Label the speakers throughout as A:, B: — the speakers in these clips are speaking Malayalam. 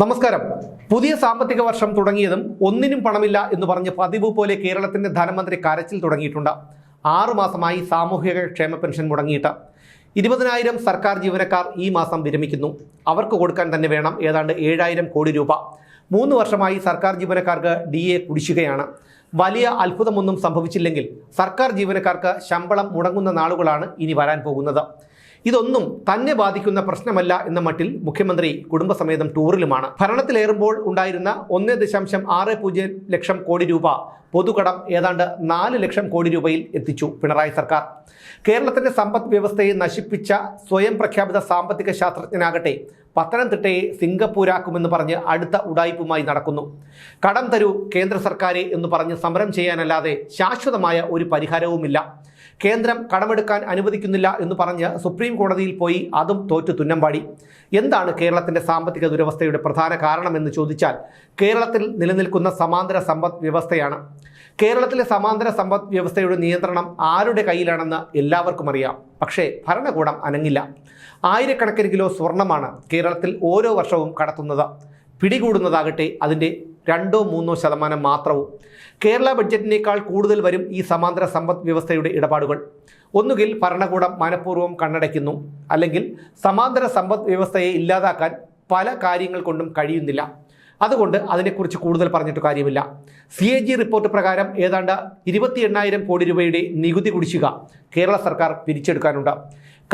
A: നമസ്കാരം. പുതിയ സാമ്പത്തിക വർഷം തുടങ്ങിയതും ഒന്നിനും പണമില്ല എന്ന് പറഞ്ഞ് പതിവ് പോലെ കേരളത്തിന്റെ ധനമന്ത്രി കരച്ചിൽ തുടങ്ങിയിട്ടുണ്ട്. ആറുമാസമായി സാമൂഹിക ക്ഷേമ പെൻഷൻ മുടങ്ങിയിട്ട്. ഇരുപതിനായിരം സർക്കാർ ജീവനക്കാർ ഈ മാസം വിരമിക്കുന്നു. അവർക്ക് കൊടുക്കാൻ തന്നെ വേണം ഏതാണ്ട് ഏഴായിരം കോടി രൂപ. മൂന്ന് വർഷമായി സർക്കാർ ജീവനക്കാർക്ക് ഡി എ കുടിശ്ശികയാണ്. വലിയ അത്ഭുതമൊന്നും സംഭവിച്ചില്ലെങ്കിൽ സർക്കാർ ജീവനക്കാർക്ക് ശമ്പളം മുടങ്ങുന്ന നാളുകളാണ് ഇനി വരാൻ പോകുന്നത്. ഇതൊന്നും തന്നെ ബാധിക്കുന്ന പ്രശ്നമല്ല എന്ന മട്ടിൽ മുഖ്യമന്ത്രി കുടുംബസമേതം ടൂറിലുമാണ്. ഭരണത്തിലേറുമ്പോൾ ഉണ്ടായിരുന്ന ഒന്ന് ലക്ഷം കോടി രൂപ പൊതുകടം ഏതാണ്ട് നാല് ലക്ഷം കോടി രൂപയിൽ എത്തിച്ചു പിണറായി സർക്കാർ. കേരളത്തിന്റെ സമ്പദ് വ്യവസ്ഥയെ നശിപ്പിച്ച സ്വയം പ്രഖ്യാപിത സാമ്പത്തിക ശാസ്ത്രജ്ഞനാകട്ടെ പത്തനംതിട്ടയെ സിംഗപ്പൂരാക്കുമെന്ന് പറഞ്ഞ് അടുത്ത ഉടായ്പുമായി നടക്കുന്നു. കടം തരൂ കേന്ദ്ര സർക്കാരെ എന്ന് പറഞ്ഞ് സമരം ചെയ്യാനല്ലാതെ ശാശ്വതമായ ഒരു പരിഹാരവുമില്ല. കേന്ദ്രം കടമെടുക്കാൻ അനുവദിക്കുന്നില്ല എന്ന് പറഞ്ഞ് സുപ്രീം കോടതിയിൽ പോയി അതും തോറ്റു തുന്നമ്പാടി. എന്താണ് കേരളത്തിന്റെ സാമ്പത്തിക ദുരവസ്ഥയുടെ പ്രധാന കാരണമെന്ന് ചോദിച്ചാൽ കേരളത്തിൽ നിലനിൽക്കുന്ന സമാന്തര സമ്പദ് വ്യവസ്ഥയാണ്. കേരളത്തിലെ സമാന്തര സമ്പദ് വ്യവസ്ഥയുടെ നിയന്ത്രണം ആരുടെ കയ്യിലാണെന്ന് എല്ലാവർക്കും അറിയാം. പക്ഷേ ഭരണകൂടം അനങ്ങില്ല. ആയിരക്കണക്കിന് കിലോ സ്വർണമാണ് കേരളത്തിൽ ഓരോ വർഷവും കടത്തുന്നത്. പിടികൂടുന്നതാകട്ടെ അതിന്റെ രണ്ടോ മൂന്നോ ശതമാനം മാത്രവും. കേരള ബഡ്ജറ്റിനേക്കാൾ കൂടുതൽ വരും ഈ സമാന്തര സമ്പദ് വ്യവസ്ഥയുടെ ഇടപാടുകൾ. ഒന്നുകിൽ ഭരണകൂടം മനഃപൂർവം കണ്ണടയ്ക്കുന്നു അല്ലെങ്കിൽ സമാന്തര സമ്പദ് വ്യവസ്ഥയെ ഇല്ലാതാക്കാൻ പല കാര്യങ്ങൾ കൊണ്ടും കഴിയുന്നില്ല. അതുകൊണ്ട് അതിനെക്കുറിച്ച് കൂടുതൽ പറഞ്ഞിട്ട് കാര്യമില്ല. സി എ ജി റിപ്പോർട്ട് പ്രകാരം ഏതാണ്ട് ഇരുപത്തി എണ്ണായിരം കോടി രൂപയുടെ നികുതി കുടിശ്ശിക കേരള സർക്കാർ പിരിച്ചെടുക്കാനുണ്ട്.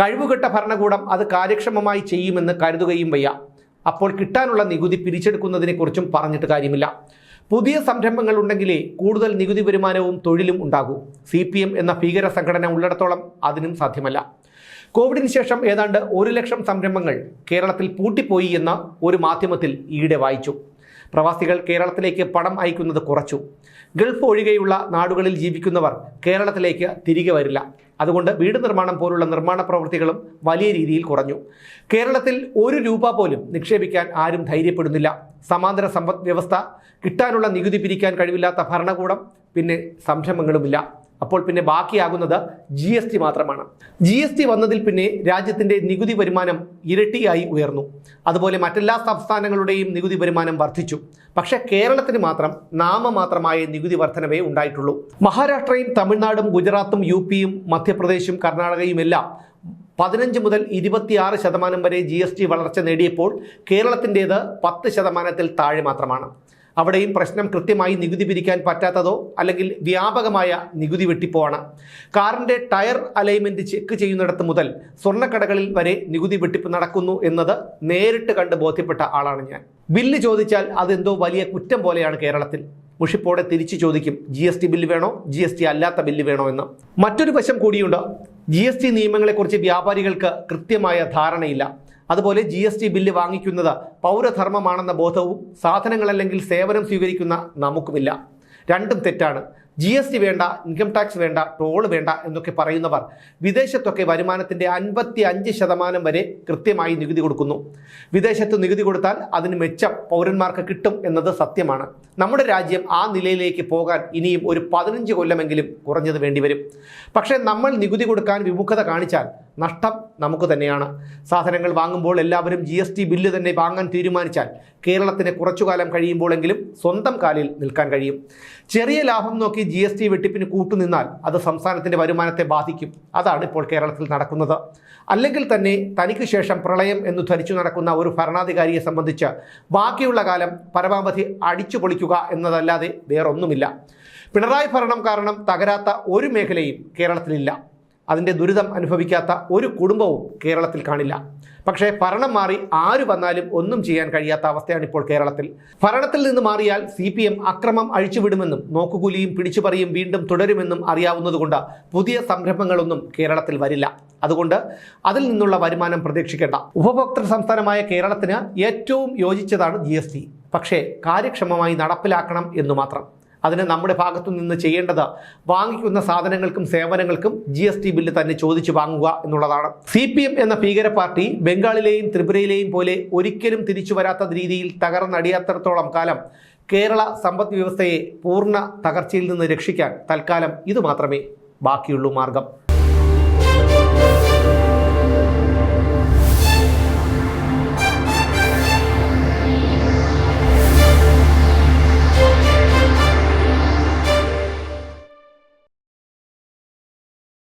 A: കഴിവുകെട്ട ഭരണകൂടം അത് കാര്യക്ഷമമായി ചെയ്യുമെന്ന് കരുതുകയും വയ്യ. അപ്പോൾ കിട്ടാനുള്ള നികുതി പിരിച്ചെടുക്കുന്നതിനെക്കുറിച്ചും പറഞ്ഞിട്ട് കാര്യമില്ല. പുതിയ സംരംഭങ്ങൾ ഉണ്ടെങ്കിലേ കൂടുതൽ നികുതി വരുമാനവും തൊഴിലും ഉണ്ടാകൂ. സി പി എം എന്ന ഭീകര സംഘടന ഉള്ളിടത്തോളം അതിനും സാധ്യമല്ല. കോവിഡിന് ശേഷം ഏതാണ്ട് ഒരു ലക്ഷം സംരംഭങ്ങൾ കേരളത്തിൽ പൂട്ടിപ്പോയി എന്ന ഒരു മാധ്യമത്തിൽ ഈയിടെ വായിച്ചു. പ്രവാസികൾ കേരളത്തിലേക്ക് പണം അയക്കുന്നത് കുറച്ചു. ഗൾഫ് ഒഴികെയുള്ള നാടുകളിൽ ജീവിക്കുന്നവർ കേരളത്തിലേക്ക് തിരികെ വരില്ല. അതുകൊണ്ട് വീട് നിർമ്മാണം പോലുള്ള നിർമ്മാണ പ്രവൃത്തികളും വലിയ രീതിയിൽ കുറഞ്ഞു. കേരളത്തിൽ ഒരു രൂപ പോലും നിക്ഷേപിക്കാൻ ആരും ധൈര്യപ്പെടുന്നില്ല. സമാന്തര സമ്പദ് വ്യവസ്ഥ കിട്ടാനുള്ള നികുതി പിരിക്കാൻ കഴിവില്ലാത്ത ഭരണകൂടം പിന്നെ സംരംഭങ്ങളുമില്ല. അപ്പോൾ പിന്നെ ബാക്കിയാകുന്നത് ജി എസ് ടി മാത്രമാണ്. ജി എസ് ടി വന്നതിൽ പിന്നെ രാജ്യത്തിന്റെ നികുതി വരുമാനം ഇരട്ടിയായി ഉയർന്നു. അതുപോലെ മറ്റെല്ലാ സംസ്ഥാനങ്ങളുടെയും നികുതി വരുമാനം വർദ്ധിച്ചു. പക്ഷേ കേരളത്തിന് മാത്രം നാമമാത്രമായ നികുതി വർധനവേ ഉണ്ടായിട്ടുള്ളൂ. മഹാരാഷ്ട്രയും തമിഴ്നാടും ഗുജറാത്തും യു പിയും മധ്യപ്രദേശും കർണാടകയും എല്ലാം പതിനഞ്ച് മുതൽ ഇരുപത്തിയാറ് ശതമാനം വരെ ജി എസ് ടി വളർച്ച നേടിയപ്പോൾ കേരളത്തിന്റേത് പത്ത് ശതമാനത്തിൽ താഴെ മാത്രമാണ്. അവിടെയും പ്രശ്നം കൃത്യമായി നികുതി പിരിക്കാൻ പറ്റാത്തതോ അല്ലെങ്കിൽ വ്യാപകമായ നികുതി വെട്ടിപ്പോ ആണ് കാറിന്റെ ടയർ അലൈൻമെന്റ് ചെക്ക് ചെയ്യുന്നിടത്ത് മുതൽ സ്വർണക്കടകളിൽ വരെ നികുതി വെട്ടിപ്പ് നടക്കുന്നു എന്നത് നേരിട്ട് കണ്ട് ബോധ്യപ്പെട്ട ആളാണ് ഞാൻ. ബില്ല് ചോദിച്ചാൽ അതെന്തോ വലിയ കുറ്റം പോലെയാണ് കേരളത്തിൽ. മുഷിപ്പോടെ തിരിച്ചു ചോദിക്കും ജി എസ് ടി ബില്ല് വേണോ? ജി എസ് ടി അല്ലാത്ത ബില്ല് വേണോ? എന്ന്. മറ്റൊരു വശം കൂടിയുണ്ട് ജി എസ് ടി നിയമങ്ങളെക്കുറിച്ച് വ്യാപാരികൾക്ക് കൃത്യമായ ധാരണയില്ല. അതുപോലെ ജി എസ് ടി ബില്ല് വാങ്ങിക്കുന്നത് പൗരധർമ്മമാണെന്ന ബോധവും സാധനങ്ങളല്ലെങ്കിൽ സേവനം സ്വീകരിക്കുന്ന നമുക്കുമില്ല. രണ്ടും തെറ്റാണ്. ജി എസ് ടി വേണ്ട ഇൻകം ടാക്സ് വേണ്ട ടോൾ വേണ്ട എന്നൊക്കെ പറയുന്നവർ വിദേശത്തൊക്കെ വരുമാനത്തിന്റെ അൻപത്തി അഞ്ച് ശതമാനം വരെ കൃത്യമായി നികുതി കൊടുക്കുന്നു. വിദേശത്ത് നികുതി കൊടുത്താൽ അതിന് മെച്ചം പൗരന്മാർക്ക് കിട്ടും എന്നത് സത്യമാണ്. നമ്മുടെ രാജ്യം ആ നിലയിലേക്ക് പോകാൻ ഇനിയും ഒരു പതിനഞ്ച് കൊല്ലമെങ്കിലും കുറഞ്ഞത് വേണ്ടിവരും. പക്ഷേ നമ്മൾ നികുതി കൊടുക്കാൻ വിമുഖത കാണിച്ചാൽ നഷ്ടം നമുക്ക് തന്നെയാണ്. സാധനങ്ങൾ വാങ്ങുമ്പോൾ എല്ലാവരും ജി ബില്ല് തന്നെ വാങ്ങാൻ തീരുമാനിച്ചാൽ കേരളത്തിന് കുറച്ചുകാലം കഴിയുമ്പോഴെങ്കിലും സ്വന്തം കാലിൽ നിൽക്കാൻ കഴിയും. ചെറിയ ലാഭം നോക്കി ജി എസ് ടി വെട്ടിപ്പിന് കൂട്ടുനിന്നാൽ അത് സംസ്ഥാനത്തിന്റെ വരുമാനത്തെ ബാധിക്കും. അതാണ് ഇപ്പോൾ കേരളത്തിൽ നടക്കുന്നത്. അല്ലെങ്കിൽ തന്നെ തനിക്ക് ശേഷം പ്രളയം എന്ന് ധരിച്ചു നടക്കുന്ന ഒരു ഭരണാധികാരിയെ സംബന്ധിച്ച് ബാക്കിയുള്ള കാലം പരമാവധി അടിച്ചു പൊളിക്കുക എന്നതല്ലാതെ വേറൊന്നുമില്ല. പിണറായി ഭരണം കാരണം തകരാത്ത ഒരു മേഖലയും കേരളത്തിലില്ല. അതിന്റെ ദുരിതം അനുഭവിക്കാത്ത ഒരു കുടുംബവും കേരളത്തിൽ കാണില്ല. പക്ഷേ ഭരണം മാറി ആര് വന്നാലും ഒന്നും ചെയ്യാൻ കഴിയാത്ത അവസ്ഥയാണ് ഇപ്പോൾ കേരളത്തിൽ. ഭരണത്തിൽ നിന്ന് മാറിയാൽ സി പി എം അക്രമം അഴിച്ചുവിടുമെന്നും നോക്കുകൂലിയും പിടിച്ചുപറിയും വീണ്ടും തുടരുമെന്നും അറിയാവുന്നതുകൊണ്ട് പുതിയ സംരംഭങ്ങളൊന്നും കേരളത്തിൽ വരില്ല. അതുകൊണ്ട് അതിൽ നിന്നുള്ള വരുമാനം പ്രതീക്ഷിക്കേണ്ട. ഉപഭോക്തൃ സംസ്ഥാനമായ കേരളത്തിന് ഏറ്റവും യോജിച്ചതാണ് ജി പക്ഷേ കാര്യക്ഷമമായി നടപ്പിലാക്കണം എന്നു മാത്രം. അതിന് നമ്മുടെ ഭാഗത്തു നിന്ന് ചെയ്യേണ്ടത് വാങ്ങിക്കുന്ന സാധനങ്ങൾക്കും സേവനങ്ങൾക്കും ജി എസ് ടി ബില്ല് തന്നെ ചോദിച്ചു വാങ്ങുക എന്നുള്ളതാണ്. സി പി എം എന്ന ഭീകര പാർട്ടി ബംഗാളിലെയും ത്രിപുരയിലെയും പോലെ ഒരിക്കലും തിരിച്ചു വരാത്ത രീതിയിൽ തകർന്നടിയാത്തടത്തോളം കാലം കേരള സമ്പദ് വ്യവസ്ഥയെ പൂർണ തകർച്ചയിൽ നിന്ന് രക്ഷിക്കാൻ തൽക്കാലം ഇത് മാത്രമേ ബാക്കിയുള്ളൂ മാർഗം.